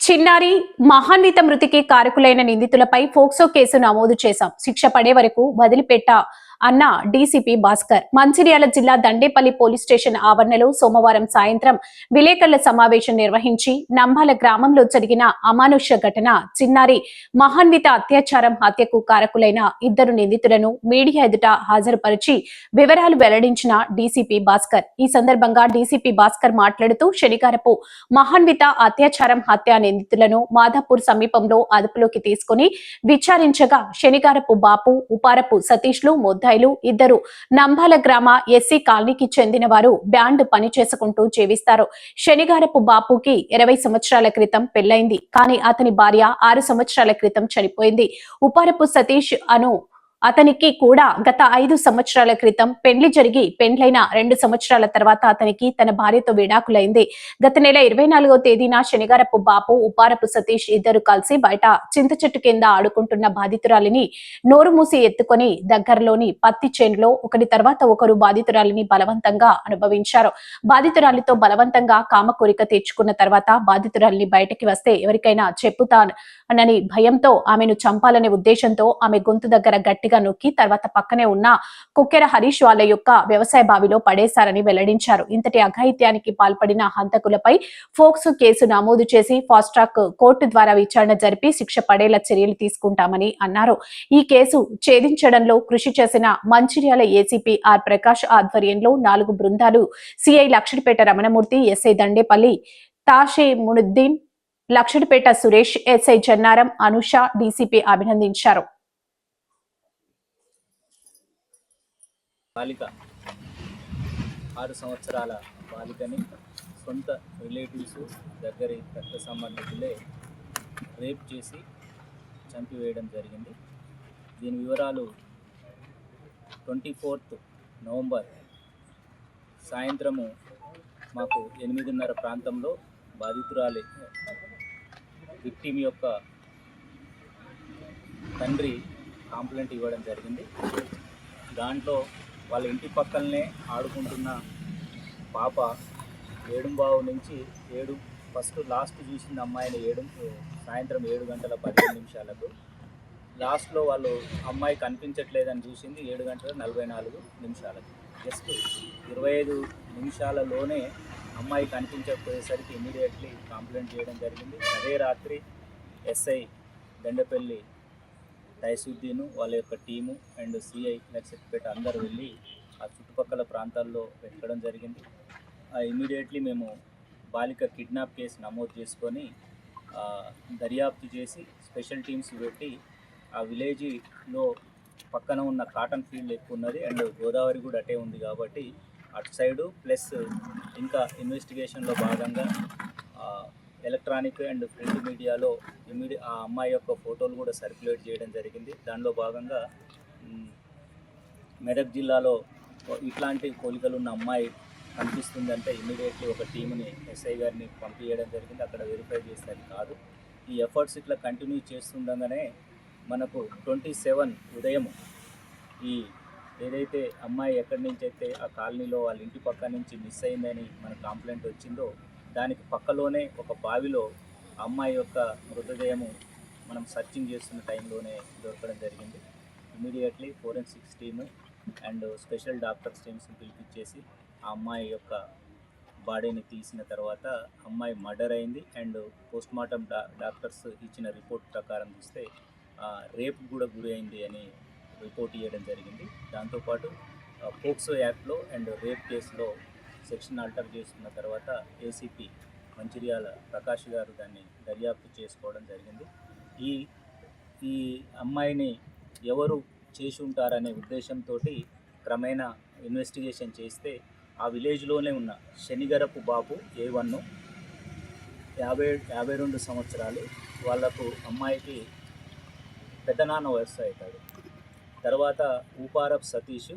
చిన్నారి మహాన్విత మృతికి కారకులైన నిందితులపై POCSO case నమోదు చేశాం. శిక్ష పడే వరకు వదిలిపెట్ట అన్న డీసీపీ భాస్కర్. మంచిర్యాల జిల్లా దండేపల్లి పోలీస్ స్టేషన్ ఆవరణలో సోమవారం సాయంత్రం విలేకరుల సమావేశం నిర్వహించి నంబాల గ్రామంలో జరిగిన అమానుష్య ఘటన చిన్నారి మహాన్విత అత్యాచారం హత్యకు కారకులైన ఇద్దరు నిందితులను మీడియా ఎదుట హాజరుపరిచి వివరాలు వెల్లడించిన డీసీపీ భాస్కర్. ఈ సందర్భంగా డీసీపీ భాస్కర్ మాట్లాడుతూ శనిగారపు మహాన్విత అత్యాచారం హత్య నిందితులను మాధాపూర్ సమీపంలో అదుపులోకి తీసుకుని విచారించగా శనిగారపు బాపు ఉపారపు సతీష్లు ఉపాధ్యాయులు ఇద్దరు. నంబాల గ్రామ ఎస్సీ కాలనీకి చెందిన వారు బ్యాండ్ పని చేసుకుంటూ జీవిస్తారు. శనిగారపు బాపుకి ఇరవై సంవత్సరాల క్రితం పెళ్ళైంది కానీ అతని భార్య ఆరు సంవత్సరాల క్రితం చనిపోయింది. ఉపారపు సతీష్ అను అతనికి కూడా గత ఐదు సంవత్సరాల క్రితం పెండ్లి జరిగి పెండ్లైన రెండు సంవత్సరాల తర్వాత అతనికి తన భార్యతో విడాకులైంది. గత నెల ఇరవై నాలుగో తేదీన శనిగారపు బాపు ఉపారపు సతీష్ ఇద్దరు కలిసి బయట చింత చెట్టు కింద ఆడుకుంటున్న బాధితురాలిని నోరు మూసి ఎత్తుకొని దగ్గరలోని పత్తి చేనులో ఒకరి తర్వాత ఒకరు బాధితురాలిని బలవంతంగా అనుభవించారు. బాధితురాలితో బలవంతంగా కామ కోరిక తీర్చుకున్న తర్వాత బాధితురాలిని బయటకి వస్తే ఎవరికైనా చెప్పుతానని భయంతో ఆమెను చంపాలనే ఉద్దేశంతో ఆమె గొంతు దగ్గర గట్టిగా నొక్కి తర్వాత పక్కనే ఉన్న కుక్కెర హరీష్ వాళ్ళ యొక్క వ్యవసాయ బావిలో పడేశారని వెల్లడించారు. ఇంతటి అఘాయిత్యానికి పాల్పడిన హంతకులపై ఫోక్స్ కేసు నమోదు చేసి ఫాస్ట్ ట్రాక్ కోర్టు ద్వారా విచారణ జరిపి శిక్ష పడేలా చర్యలు తీసుకుంటామని అన్నారు. ఈ కేసు ఛేదించడంలో కృషి చేసిన మంచిర్యాల ఏసీపీ ఆర్ ప్రకాష్ ఆధ్వర్యంలో నాలుగు బృందాలు CI Luxettipet Ramanamurthy SI Dandepalli Tashe Munuddin Luxettipet Suresh SI Jannaram Anusha DCP అభినందించారు. బాలిక ఆరు సంవత్సరాల బాలికని సొంత రిలేటివ్స్ దగ్గరి రక్త సంబంధితులే రేప్ చేసి చంపివేయడం జరిగింది. దీని వివరాలు ట్వంటీ ఫోర్త్ నవంబర్ సాయంత్రము మాకు ఎనిమిదిన్నర ప్రాంతంలో బాధితురాలి విక్టిమ్ యొక్క తండ్రి కాంప్లైంట్ ఇవ్వడం జరిగింది. దాంట్లో వాళ్ళ ఇంటి పక్కనే ఆడుకుంటున్న పాప ఏడుంబావు నుంచి ఏడు ఫస్ట్ లాస్ట్ చూసింది అమ్మాయిని ఏడు సాయంత్రం ఏడు గంటల పదిహేను నిమిషాలకు. లాస్ట్లో వాళ్ళు అమ్మాయి కనిపించట్లేదని చూసింది ఏడు గంటల నలభై నాలుగు నిమిషాలకు. జస్ట్ ఇరవై ఐదు నిమిషాలలోనే అమ్మాయి కనిపించకపోయేసరికి ఇమీడియట్లీ కంప్లైంట్ చేయడం జరిగింది. అదే రాత్రి ఎస్ఐ దండపల్లి తైసుద్దీను వాళ్ళ యొక్క టీము అండ్ సిఐ లక్షపేట అందరూ వెళ్ళి ఆ చుట్టుపక్కల ప్రాంతాల్లో వెతకడం జరిగింది. ఇమీడియట్లీ మేము బాలిక కిడ్నాప్ కేసు నమోదు చేసుకొని దర్యాప్తు చేసి స్పెషల్ టీమ్స్ పెట్టి ఆ విలేజ్లో పక్కన ఉన్న కాటన్ ఫీల్డ్ ఎక్కువ ఉన్నది అండ్ గోదావరి కూడా అటే ఉంది కాబట్టి అటు సైడు ప్లస్ ఇంకా ఇన్వెస్టిగేషన్లో భాగంగా ఎలక్ట్రానిక్ అండ్ ప్రింట్ మీడియాలో ఇమీడి ఆ అమ్మాయి యొక్క ఫోటోలు కూడా సర్క్యులేట్ చేయడం జరిగింది. దానిలో భాగంగా మెదక్ జిల్లాలో ఇట్లాంటి కోలికలు ఉన్న అమ్మాయి కనిపిస్తుందంటే ఇమీడియట్లీ ఒక టీంని ఎస్ఐ గారిని పంపించడం జరిగింది. అక్కడ వెరిఫై చేస్తే కాదు. ఈ ఎఫర్ట్స్ ఇట్లా కంటిన్యూ చేస్తుండగానే మనకు ట్వంటీ సెవెన్ ఉదయం ఈ ఏదైతే అమ్మాయి ఎక్కడి నుంచి అయితే ఆ కాలనీలో వాళ్ళ ఇంటి పక్క నుంచి మిస్ అయిందని మన కంప్లైంట్ వచ్చిందో దానికి పక్కలోనే ఒక బావిలో అమ్మాయి యొక్క మృతదేహము మనం సర్చింగ్ చేస్తున్న టైంలోనే దొరకడం జరిగింది. Immediately forensics team and special doctors టీమ్స్ని పిలిపించేసి ఆ అమ్మాయి యొక్క బాడీని తీసిన తర్వాత అమ్మాయి మర్డర్ అయింది. అండ్ పోస్ట్ మార్టం డా డాక్టర్స్ ఇచ్చిన రిపోర్ట్ ప్రకారం చూస్తే రేప్ కూడా గురి అయింది అని రిపోర్ట్ ఇవ్వడం జరిగింది. దాంతోపాటు పోక్సో యాక్ట్లో అండ్ రేప్ కేసులో సెక్షన్ ఆల్టర్ చేసుకున్న తర్వాత ఏసీపీ మంచిర్యాల ప్రకాష్ గారు దాన్ని దర్యాప్తు చేసుకోవడం జరిగింది. ఈ ఈ అమ్మాయిని ఎవరు చేసి ఉంటారనే ఉద్దేశంతో క్రమేణా ఇన్వెస్టిగేషన్ చేస్తే ఆ విలేజ్లోనే ఉన్న శనిగరపు బాబు ఏ వన్ యాభై యాభై రెండు సంవత్సరాలు వాళ్ళకు అమ్మాయికి పెద్దనాన్న వయస్సు అవుతాడు. తర్వాత ఊపారప్ సతీష్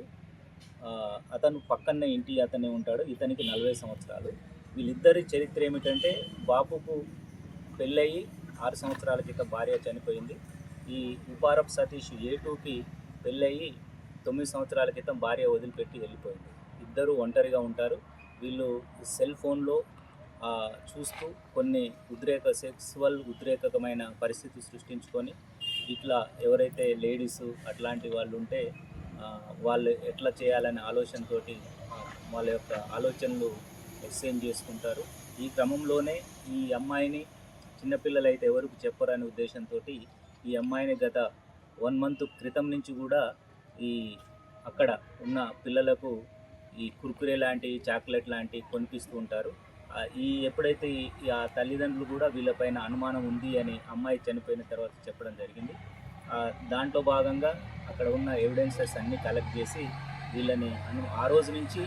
అతను పక్కనే ఇంటి అతనే ఉంటాడు. ఇతనికి నలభై సంవత్సరాలు. వీళ్ళిద్దరి చరిత్ర ఏమిటంటే బాపుకు పెళ్ళయి ఆరు సంవత్సరాల క్రితం భార్య చనిపోయింది. ఈ ఉపారప్ సతీష్ ఏ టూకి పెళ్ళయి తొమ్మిది సంవత్సరాల క్రితం భార్య వదిలిపెట్టి వెళ్ళిపోయింది. ఇద్దరు ఒంటరిగా ఉంటారు. వీళ్ళు సెల్ ఫోన్లో చూస్తూ కొన్ని ఉద్రేక సెక్సువల్ ఉద్రేకమైన పరిస్థితి సృష్టించుకొని ఇట్లా ఎవరైతే లేడీస్ అట్లాంటి వాళ్ళు ఉంటే వాళ్ళు ఎట్లా చేయాలనే ఆలోచనతో వాళ్ళ యొక్క ఆలోచనలు ఎక్స్చేంజ్ చేసుకుంటారు. ఈ క్రమంలోనే ఈ అమ్మాయిని చిన్నపిల్లలు అయితే ఎవరికి చెప్పరనే ఉద్దేశంతో ఈ అమ్మాయిని గత వన్ మంత్ క్రితం నుంచి కూడా ఈ అక్కడ ఉన్న పిల్లలకు ఈ కుర్కురే లాంటి చాక్లెట్ లాంటివి కొనిపిస్తూ ఉంటారు. ఈ ఎప్పుడైతే ఈ- ఆ తల్లిదండ్రులు కూడా వీళ్ళపైన అనుమానం ఉంది అని అమ్మాయి చనిపోయిన తర్వాత చెప్పడం జరిగింది. దాంట్లో భాగంగా అక్కడ ఉన్న ఎవిడెన్సెస్ అన్నీ కలెక్ట్ చేసి వీళ్ళని ఆ రోజు నుంచి